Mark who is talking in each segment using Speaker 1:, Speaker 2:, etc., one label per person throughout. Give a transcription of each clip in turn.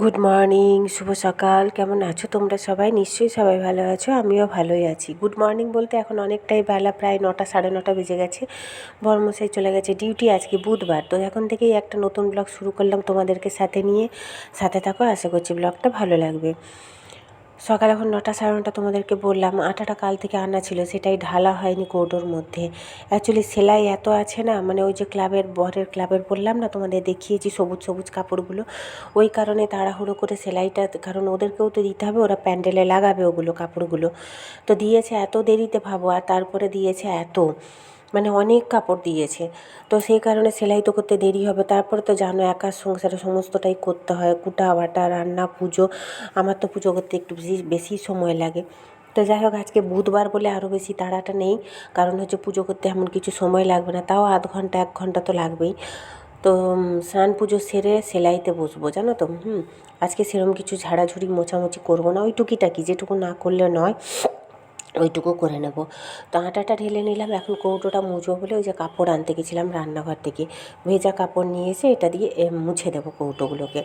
Speaker 1: Good morning শুভ সকাল। কেমন আছো তোমরা সবাই? নিশ্চয়ই সবাই ভালো আছো, আমিও ভালোই আছি। গুড মর্নিং বলতে এখন অনেকটাই বেলা, প্রায় নটা, সাড়ে নটা বেজে গেছে। বর্মশাই চলে গেছে ডিউটি আজকে বুধবার। তো এখন থেকেই একটা নতুন ব্লগ শুরু করলাম তোমাদেরকে সাথে নিয়ে। সাথে থাকো, আশা করছি ব্লগটা ভালো লাগবে। সকাল এখন নটা সাড়ে নটা তোমাদেরকে বললাম, আটাটা কাল থেকে আনা ছিল, সেটাই ঢালা হয়নি কৌটোর মধ্যে। অ্যাকচুয়ালি সেলাই এত আছে না মানে ওই যে ক্লাবের, বরের ক্লাবের বললাম না, তোমাদের দেখিয়েছি সবুজ সবুজ কাপড়গুলো। ওই কারণে তাড়াহুড়ো করে সেলাইটা, কারণ ওদেরকেও তো দিতে হবে, ওরা প্যান্ডেলে লাগাবে ওগুলো কাপড়গুলো। তো দিয়েছে এত দেরিতে ভাবো, আর তারপরে দিয়েছে এত। মানে অনেক কাপড় দিয়েছে। তো সেই কারণে সেলাই তো করতে দেরি হবে। তারপরে তো জানো, একার সংসারে সমস্তটাই করতে হয়। কুটা, বাটা, রান্না, পুজো। আমার তো পুজো করতে একটু বেশি বেশি সময় লাগে। তো যাই হোক, আজকে বুধবার বলে আরও বেশি তাড়াটা নেই। কারণ হচ্ছে পুজো করতে এমন কিছু সময় লাগবে না। তাও আধ ঘণ্টা, এক ঘণ্টা তো লাগবেই। তো স্নান পুজো সেরে সেলাইতে বসবো, জানো তো? হুম, আজকে সেরকম কিছু ঝাড়াঝুড়ি, মোছামুছি করব না। ওই টুকিটাকি, যেটুকু না করলে নয়। ওইটুকু করে নেব। তো আটাটা ঢেলে নিলাম। এখন কৌটোটা মুছবো বলে ওই যে কাপড় আনতে গেছিলাম রান্নাঘর থেকে। ভেজা কাপড় নিয়ে এসে এটা দিয়ে মুছে দেবো কৌটোগুলোকে।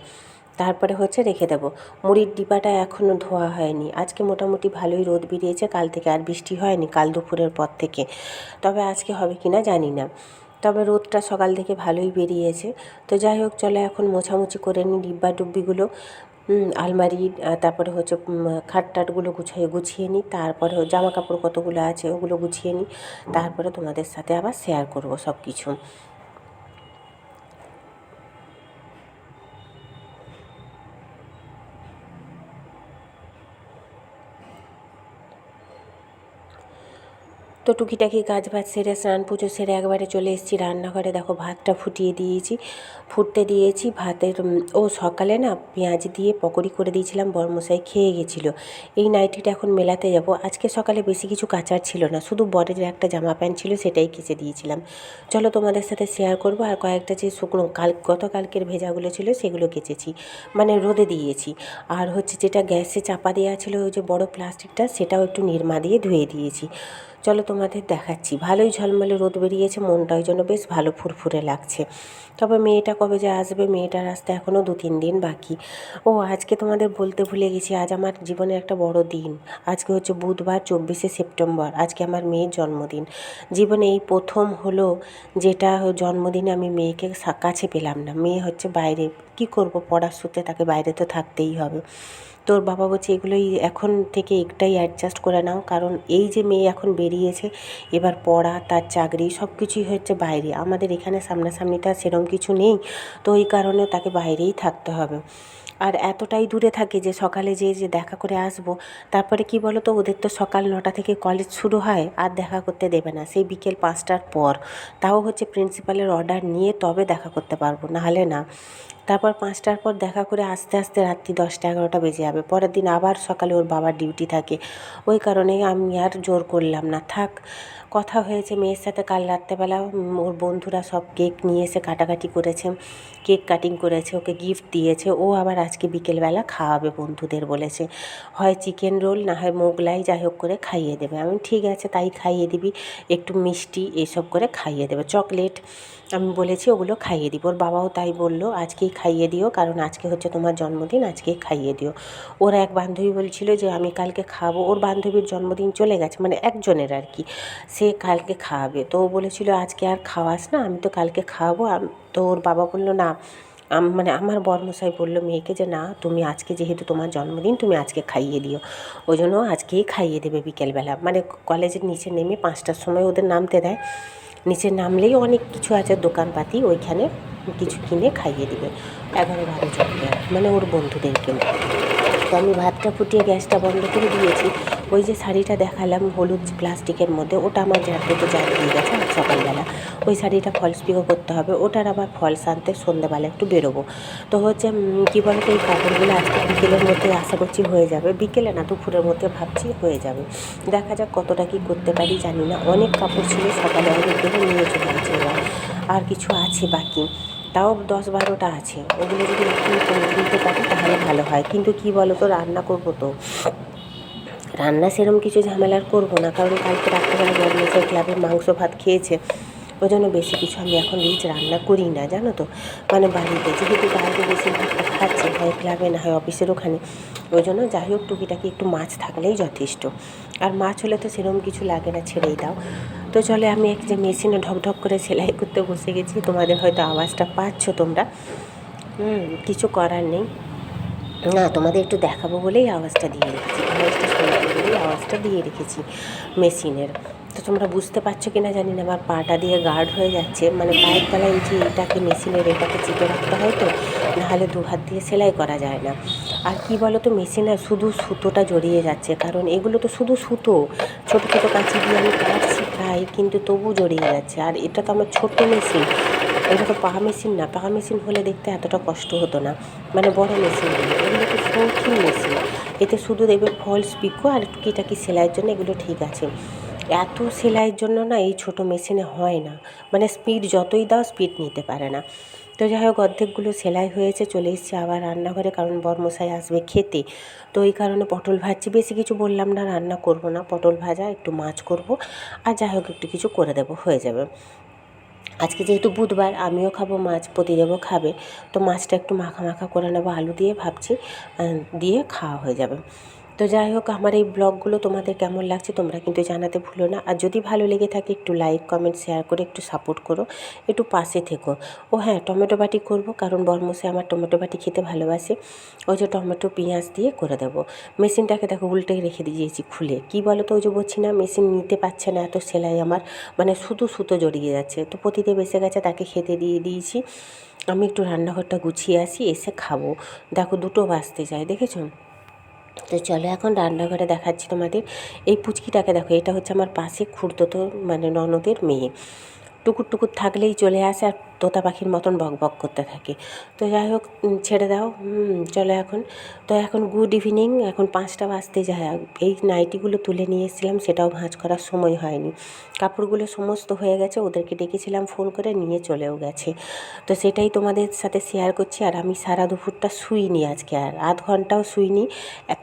Speaker 1: তারপরে হচ্ছে রেখে দেবো। মুড়ির ডিবাটা এখনও ধোয়া হয়নি। আজকে মোটামুটি ভালোই রোদ বেরিয়েছে। কাল থেকে আর বৃষ্টি হয়নি, কাল দুপুরের পর থেকে। তবে আজকে হবে কি না জানি না। তবে রোদটা সকাল থেকে ভালোই বেরিয়েছে। তো যাই হোক, চলো এখন মোছামুছি করে নিই ডিব্বা ডুব্বিগুলো আলমারি তারপরে হচ্ছে খাট টাটগুলো গুছিয়ে গুছিয়ে নিই। তারপরে জামা কাপড় কতগুলো আছে ওগুলো গুছিয়ে নিই। তারপরে তোমাদের সাথে আবার শেয়ার করব সব কিছু তো টুকিটাকি কাজ বাজ সেরে, স্নান পুজো সেরে একবারে চলে এসেছি রান্নাঘরে। দেখো ভাতটা ফুটিয়ে দিয়েছি, ফুটতে দিয়েছি ভাতের ও সকালে না পেঁয়াজ দিয়ে পকোড়ি করে দিয়েছিলাম, বরমশাই খেয়ে গেছিল। এই নাইটিটা এখন মেলাতে যাব। আজকে সকালে বেশি কিছু কাচার ছিল না, শুধু বরের একটা জামা প্যান্ট ছিল, সেটাই কেচে দিয়েছিলাম। চলো তোমাদের সাথে শেয়ার করব, আর কয়েকটা যে শুকনো কাল, গতকালকের ভেজাগুলো ছিল, সেগুলো কেচেছি মানে রোদে দিয়েছি। আর হচ্ছে যেটা গ্যাসে চাপা দেওয়া ছিল, ওই যে বড় প্লাস্টিকটা সেটাও একটু নিরমা দিয়ে ধুয়ে দিয়েছি। চলো তোমাদের দেখাচ্ছি। ভালোই ঝলমলে রোদ বেরিয়েছে মনটা ওই জন্য বেশ ভালো ফুরফুরে লাগছে। তবে মেয়েটা কবে যে আসবে, মেয়েটার আসতে এখনও দু তিন দিন বাকি। ও, আজকে তোমাদের বলতে ভুলে গেছি, আজ আমার জীবনের একটা বড় দিন। আজকে হচ্ছে বুধবার, চব্বিশে সেপ্টেম্বর। আজকে আমার মেয়ের জন্মদিন। জীবনে এই প্রথম হলো যেটা জন্মদিনে আমি মেয়েকে কাছে পেলাম না। মেয়ে হচ্ছে বাইরে, কি করব? পড়ার সূত্রে তাকে বাইরে তো থাকতেই হবে। তোর বাবা বলছে, এগুলোই এখন থেকে একটাই অ্যাডজাস্ট করে নাও, কারণ এই যে মেয়ে এখন বেরিয়েছে, এবার পড়া, তার চাকরি সব কিছুই হচ্ছে বাইরে। আমাদের এখানে সামনাসামনিটা সেরম কিছু নেই, তো ওই কারণে তাকে বাইরেই থাকতে হবে। আর এতটাই দূরে থাকে যে সকালে যেয়ে যে দেখা করে আসব, তারপরে কি বলো তো ওদের তো সকাল নটা থেকে কলেজ শুরু হয়, আর দেখা করতে দেবে না। সেই বিকেল পাঁচটার পর, তাও হচ্ছে প্রিন্সিপালের অর্ডার নিয়ে তবে দেখা করতে পারব, নাহলে না। তারপর পাঁচটার পর দেখা করে আস্তে আস্তে রাত্রি দশটা এগারোটা বেজে যাবে। পরের দিন আবার সকালে ওর বাবার ডিউটি থাকে। ওই কারণে আমি আর জোর করলাম না। থাক, কথা হয়েছে মেয়ের সাথে কাল রাত্রেবেলা ওর বন্ধুরা সব কেক নিয়ে এসে কাটাকাটি করেছে, কেক কাটিং করেছে, ওকে গিফট দিয়েছে। ও আবার আজকে বিকেলবেলা খাওয়াবে বন্ধুদের বলেছে। হয় চিকেন রোল না হয় মোগলাই, যাই হোক করে খাইয়ে দেবে। আমি ঠিক আছে, তাই খাইয়ে দিবি। একটু মিষ্টি এসব করে খাইয়ে দেবে। চকলেট আমি বলেছি ওগুলো খাইয়ে দিব। ওর বাবাও তাই বলল আজকেই খাইয়ে দিও, কারণ আজকে হচ্ছে তোমার জন্মদিন আজকেই খাইয়ে দিও। ওর এক বান্ধবী বলছিল যে, আমি কালকে খাব। ওর বান্ধবীর জন্মদিন চলে গেছে মানে একজনের আর কি। সে কালকে খাওয়াবে তো ও বলেছিল, আজকে আর খাওয়াস না, আমি তো কালকে খাওয়াবো তো ওর বাবা বলল, না। মানে আমার বর্মশাই বলল মেয়েকে যে, না, তুমি আজকে যেহেতু তোমার জন্মদিন, তুমি আজকে খাইয়ে দিও। ওই জন্য আজকেই খাইয়ে দেবে বিকেলবেলা। মানে কলেজের নিচে নেমে পাঁচটার সময় ওদের নামতে দেয়। নিচে নামলেই অনেক কিছু আছে, দোকানপাতি, ওইখানে কিছু কিনে খাইয়ে দিবে। এগারো বারো জনকে মানে ওর বন্ধুদেরকে তো আমি ভাতটা ফুটিয়ে গ্যাসটা বন্ধ করে দিয়েছি। ওই যে শাড়িটা দেখালাম হলুদ প্লাস্টিকের মধ্যে, ওটা আমার জ্যাকেটে জ্যাক দিয়ে গেছে। সকালবেলা। ওই শাড়িটা ফলস পিকো করতে হবে, ওটার আবার ফলস আনতে সন্ধ্যেবেলা একটু বেরোবো। তো হচ্ছে কী বলতো, এই কাপড়গুলো আজকে বিকেলের মধ্যে আশা করছি হয়ে যাবে। বিকেলে না, দুপুরের মধ্যে ভাবছি হয়ে যাবে। দেখা যাক কতটা কী করতে পারি, জানি না। অনেক কাপড় ছিল, সকালে অনেক ধরে নিয়ে চলে গেছে আর কিছু আছে বাকি। তাও দশ বারোটা আছে। ওগুলো যদি একটু দিতে পারি, তাহলে ভালো হয়। কিন্তু কী বলো তো রান্না করব তো। রান্না সেরম কিছু ঝামেলার করব না, কারণ কালকে রাত্রেবেলা বড় ক্লাবে মাংস ভাত খেয়েছে। ওই জন্য বেশি কিছু আমি এখন রিচ রান্না করি না, জানো তো? মানে বাড়িতে যেহেতু বাইরে বেশিরভাগটা খাচ্ছে, হয় ক্লাবে না হয় অফিসের ওখানে। ওই জন্য যাই হোক, টুকিটাকি একটু মাছ থাকলেই যথেষ্ট। আর মাছ হলে তো সেরকম কিছু লাগে না, ছেড়েই দাও। তো চলে আমি এক যে মেশিনে ঢকঢক করে সেলাই করতে বসে গেছি, তোমাদের হয়তো আওয়াজটা পাচ্ছ তোমরা। কিছু করার নেই। না, তোমাদের একটু দেখাবো বলেই আওয়াজটা দিয়ে রেখেছি বলেই দিয়ে রেখেছি মেশিনের। তো তোমরা বুঝতে পারছ কি না জানি না, আমার পাটা দিয়ে গার্ড হয়ে যাচ্ছে। মানে পায়ের তলায় যে এটাকে মেশিনের এটাকে চিপে রাখতে হয় তো, নাহলে দু হাত দিয়ে সেলাই করা যায় না। আর কি বলো তো মেশিনে শুধু সুতোটা জড়িয়ে যাচ্ছে, কারণ এগুলো তো শুধু সুতো। ছোটো ছোটো কাঁচি দিয়ে আমি কাটছি প্রায়, কিন্তু তবু জড়িয়ে যাচ্ছে। আর এটা তো আমার ছোট্ট মেশিন। এটা তো পা মেশিন না পা মেশিন হলে দেখতে এতটা কষ্ট হতো না। মানে বড় মেশিনগুলো তো শৌখিন মেশিন? এতে শুধু দেখবে ফলস পিকো আর টুকিটাকি সেলাইয়ের জন্য? এগুলো ঠিক আছে। এত সেলাইয়ের জন্য না এই ছোটো মেশিনে হয় না। মানে স্পিড যতই দাও স্পিড নিতে পারে না। তো যাই হোক, অর্ধেকগুলো সেলাই হয়েছে, চলে এসেছি আবার রান্নাঘরে, কারণ বর্মশাই আসবে খেতে। তো এই কারণে পটল ভাজছি। বেশি কিছু বললাম না, রান্না করব না। পটল ভাজা, একটু মাছ করব। আর যাই হোক, একটু কিছু করে দেবো, হয়ে যাবে। আজকে যেহেতু বুধবার, আমিও খাব মাছ, প্রতিদেবও খাবে, তো মাছটা একটু মাখা মাখা করে নেব, আলু দিয়ে ভাবছি দিয়ে খাওয়া হয়ে যাবে। তো যাই হোক, আমার এই ব্লগগুলো তোমাদের কেমন লাগছে তোমরা কিন্তু জানাতে ভুলো না। আর যদি ভালো লেগে থাকে, একটু লাইক কমেন্ট শেয়ার করে একটু সাপোর্ট করো, একটু পাশে থেকো। ও হ্যাঁ টমেটো বাটি করব কারণ বরমসে আমার টমেটো বাটি খেতে ভালোবাসে। ওই যে টমেটো, পেঁয়াজ দিয়ে করে দেবো। মেশিনটাকে দেখো উল্টে রেখে দিয়েছি খুলে। কি বলো তো ওই যে বলছি না, মেশিন নিতে পারছে না এত সেলাই আমার। মানে শুধু সুতো জড়িয়ে যাচ্ছে। তো প্রতিদেব এসে গেছে, তাকে খেতে দিয়ে দিয়েছি। আমি একটু রান্নাঘরটা গুছিয়ে আসি, এসে খাব। দেখো দুটো বাজতে যায়, দেখেছ? তো চলো এখন রান্নাঘরে দেখাচ্ছি তোমাদের। এই পুচকিটাকে দেখো, এটা হচ্ছে আমার পাশে খুঁড়তো মানে ননদের মেয়ে। টুকুর টুকুর থাকলেই চলে আসে আর তোতা পাখির মতন বক বক করতে থাকে। তো যাই হোক ছেড়ে দাও চলো এখন। তো এখন গুড ইভিনিং এখন পাঁচটা বাজতে যায়। এই নাইটিগুলো তুলে নিয়ে এসেছিলাম, সেটাও ভাঁজ করার সময় হয়নি। কাপড়গুলো সমস্ত হয়ে গেছে, ওদেরকে ডেকেছিলাম ফোন করে নিয়ে চলেও গেছে। তো সেটাই তোমাদের সাথে শেয়ার করছি, আর আমি সারা দুপুরটা শুইনি আজকে, আর আধ ঘন্টাও শুইনি।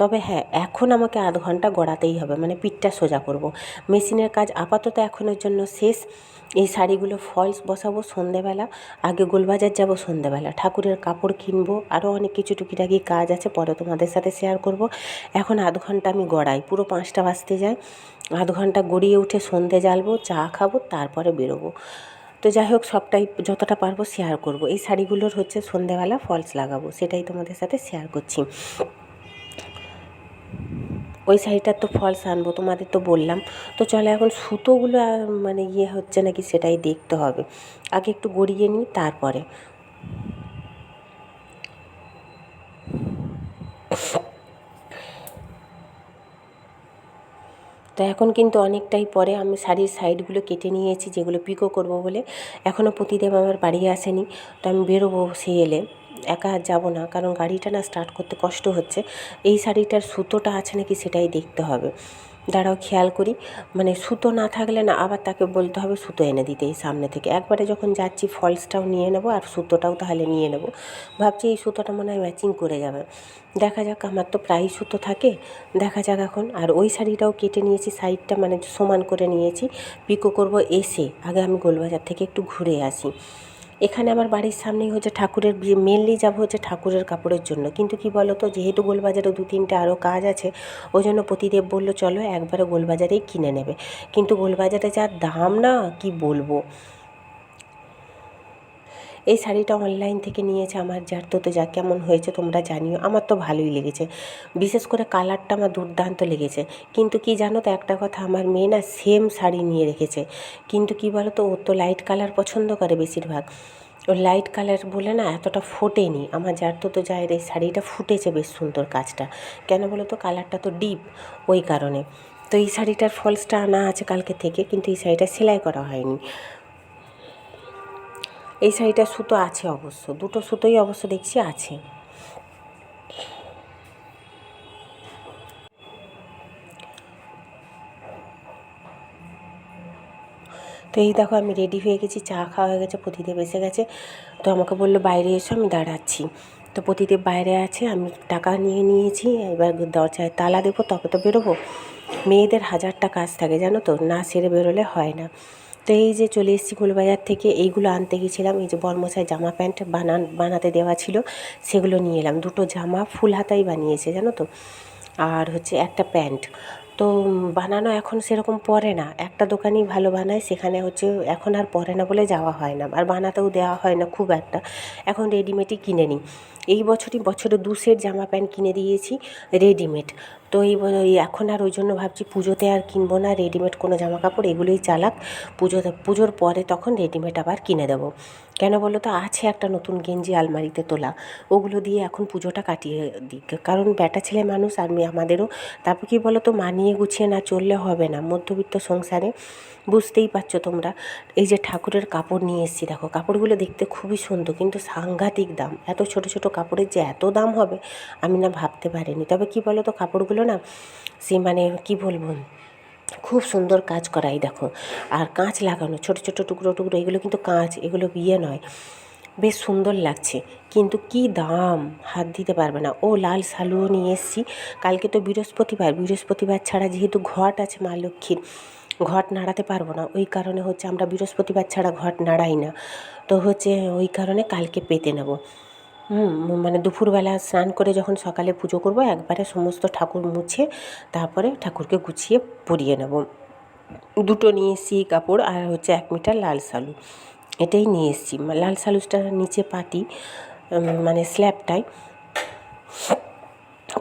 Speaker 1: তবে হ্যাঁ এখন আমাকে আধ ঘণ্টা গড়াতেই হবে মানে পিঠটা সোজা করব। মেশিনের কাজ আপাতত এখনের জন্য শেষ। এই শাড়িগুলো ফলস বসাবো সন্ধেবেলা। আগে গোলবাজার যাব সন্ধেবেলা ঠাকুরের কাপড় কিনবো আরও অনেক কিছু টুকিটাকি কাজ আছে, পরে তোমাদের সাথে শেয়ার করব। এখন আধ ঘণ্টা আমি গড়াই, পুরো পাঁচটা বাজতে যাই আধ ঘণ্টা গড়িয়ে উঠে সন্ধে জ্বালবো, চা খাব, তারপরে বেরোবো। তো যাই হোক, সবটাই যতটা পারব শেয়ার করব। এই শাড়িগুলোর হচ্ছে সন্ধেবেলা ফলস লাগাবো, সেটাই তোমাদের সাথে শেয়ার করছি। ওই শাড়িটার তো ফলস আনব, তোমাদের তো বললাম। তো চলো এখন সুতোগুলো মানে ইয়ে হচ্ছে নাকি সেটাই দেখতে হবে। আগে একটু গড়িয়ে নিই, তারপরে। তো এখন কিন্তু অনেকটাই পরে আমি শাড়ির সাইডগুলো কেটে নিয়েছি, যেগুলো পিকো করব বলে। এখনও প্রতিদেব আমার বাড়ি আসেনি, তো আমি বেরোবো সে এলে। একা আর যাব না, কারণ গাড়িটা না স্টার্ট করতে কষ্ট হচ্ছে। এই শাড়িটার সুতোটা আছে নাকি সেটাই দেখতে হবে। দাঁড়াও, খেয়াল করি। মানে সুতো না থাকলে না, আবার তাকে বলতে হবে সুতো এনে দিতে এই সামনে থেকে। একবারে যখন যাচ্ছি ফলসটাও নিয়ে নেব আর সুতোটাও তাহলে নিয়ে নেব। ভাবছি এই সুতোটা মনে হয় ম্যাচিং করে যাবে। দেখা যাক, আমার তো প্রায়ই সুতো থাকে। দেখা যাক এখন। আর ওই শাড়িটাও কেটে নিয়েছি সাইডটা মানে সমান করে নিয়েছি। পিকো করব এসে। আগে আমি গোলবাজার থেকে একটু ঘুরে আসি। এখানে আমার বাড়ির সামনেই হচ্ছে ঠাকুরের বিয়ে মেনলি যাব হচ্ছে ঠাকুরের কাপড়ের জন্য। কিন্তু কি বলো তো যেহেতু গোলবাজারে দু তিনটে আরও কাজ আছে ওই জন্য প্রতিদেব বলল, চলো একবারে গোলবাজারেই কিনে নেবে। কিন্তু গোলবাজারে যার দাম না, কি বলব? এই শাড়িটা অনলাইন থেকে নিয়েছে আমার, যার তো তো যা কেমন হয়েছে তোমরা জানিও। আমার তো ভালোই লেগেছে। বিশেষ করে কালারটা আমার দুর্দান্ত লেগেছে। কিন্তু কি জানো তো, একটা কথা, আমার মেয়ে না সেম শাড়ি নিয়ে রেখেছে। কিন্তু কি বলো তো ওর তো লাইট কালার পছন্দ করে বেশিরভাগ। ও লাইট কালার বলে না এতটা ফোটেনি। আমার যার তো তো যায় এই শাড়িটা ফুটেছে বেশ সুন্দর কাজটা। কেন বলো তো কালারটা তো ডিপ ওই কারণে। তো এই শাড়িটার ফলসটা আনা আছে কালকে থেকে, কিন্তু এই শাড়িটা সেলাই করা হয়নি। এই শাড়িটা সুতো আছে অবশ্য, দুটো সুতোই অবশ্য দেখছি আছে। তো এই দেখো আমি রেডি হয়ে গেছি, চা খাওয়া হয়ে গেছে প্রতিদেব এসে গেছে। তো আমাকে বলল, বাইরে এসো, আমি দাঁড়াচ্ছি। তো প্রতিদেব বাইরে আছে, আমি টাকা নিয়ে নিয়েছি, এবার দরজায় তালা দেবো, তবে তো বেরোবো। মেয়েদের হাজারটা কাজ থাকে, জানো তো? না সেরে বেরোলে হয় না। তো এই যে চলে এসেছি গোলবাজার থেকে, এইগুলো আনতে গেছিলাম। এই যে বর্মশাই জামা প্যান্ট বানান বানাতে দেওয়া ছিল, সেগুলো নিয়ে এলাম। দুটো জামা ফুল হাতাই বানিয়েছে, জানো তো? আর হচ্ছে একটা প্যান্ট। তো বানানো এখন সেরকম পরে না। একটা দোকানই ভালো বানায়, সেখানে হচ্ছে এখন আর পরে না বলে যাওয়া হয় না। আর বানাতেও দেওয়া হয় না খুব একটা। এখন রেডিমেডই কিনে নিই। এই বছরই বছরে দু সেট জামা প্যান্ট কিনে দিয়েছি রেডিমেড তো এই এখন আর ওই জন্য ভাবছি পুজোতে আর কিনবো না রেডিমেড কোনো জামা কাপড় এগুলোই চালাক। পুজোতে পুজোর পরে তখন রেডিমেড আবার কিনে দেবো। কেন বলো তো, আছে একটা নতুন গেঞ্জি আলমারিতে তোলা। ওগুলো দিয়ে এখন পুজোটা কাটিয়ে দিই। কারণ ব্যাটা ছেলে মানুষ আর আমাদেরও। তারপর কি বলো তো, মানিয়ে গুছিয়ে না চললে হবে না। মধ্যবিত্ত সংসারে বুঝতেই পারছ তোমরা। এই যে ঠাকুরের কাপড় নিয়ে এসেছি, দেখো, কাপড়গুলো দেখতে খুবই সুন্দর, কিন্তু সাংঘাতিক দাম। এত ছোট ছোট কাপড়ের যে এত দাম হবে, আমি না ভাবতে পারিনি। তবে কি বলো তো কাপড়গুলো না, সে মানে কি বলব, খুব সুন্দর কাজ করাই দেখো। আর কাঁচ লাগানো, ছোট ছোট টুকরো টুকরো, এগুলো কিন্তু কাঁচ, এগুলো বিয়ে নয়। বেশ সুন্দর লাগছে। কিন্তু কি দাম? হাত দিতে পারবে না। ও লাল শালুও নিয়ে এসেছি। কালকে তো বৃহস্পতিবার। বৃহস্পতিবার ছাড়া যেহেতু ঘট আছে মা লক্ষ্মীর, ঘট নাড়াতে পারব না। ওই কারণে হচ্ছে আমরা বৃহস্পতিবার ছাড়া ঘট নাড়াই না। তো হচ্ছে ওই কারণে কালকে পেতে নেব। হুম মানে দুপুরবেলা স্নান করে যখন সকালে পুজো করব, একবারে সমস্ত ঠাকুর মুছে তারপরে ঠাকুরকে গুছিয়ে পরিয়ে নেব। দুটো নিয়ে এসেছি কাপড় আর হচ্ছে এক মিটার লাল শালু এটাই নিয়ে এসেছি। লাল শালুসটা নিচে পাতি মানে স্ল্যাবটায়।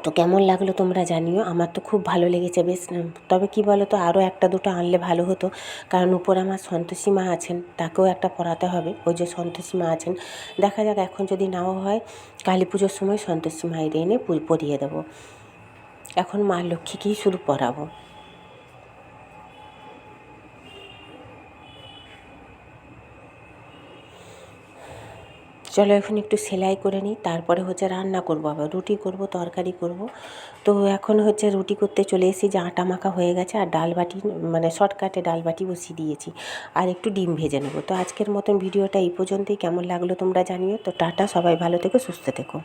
Speaker 1: তো কেমন লাগল তোমরা জানিও। আমার তো খুব ভালো লেগেছে বেশ তবে কি বলো তো আরও একটা দুটো আনলে ভালো হতো। কারণ উপরে আমার সন্তোষী মা আছেন, তাকেও একটা পরাতে হবে। ওই যে সন্তোষী মা আছেন। দেখা যাক, এখন যদি নাও হয়, কালী পুজোর সময় সন্তোষী মায়ের এনে পরিয়ে দেবো। এখন মা লক্ষ্মীকেই শুধু পরাবো চলো এখন একটু সেলাই করে নিই, তারপরে হচ্ছে রান্না করব আবার। রুটি করব, তরকারি করব। তো এখন হচ্ছে রুটি করতে চলে এসেছি, যে আটা মাখা হয়ে গেছে আর ডাল বাটি মানে শর্টকাটে ডাল বাটি বসিয়ে দিয়েছি। আর একটু ডিম ভেজে নেব। তো আজকের মতন ভিডিওটা এই পর্যন্তই। কেমন লাগল তোমরা জানিও। তো টাটা, সবাই ভালো থেকো, সুস্থ থেকো।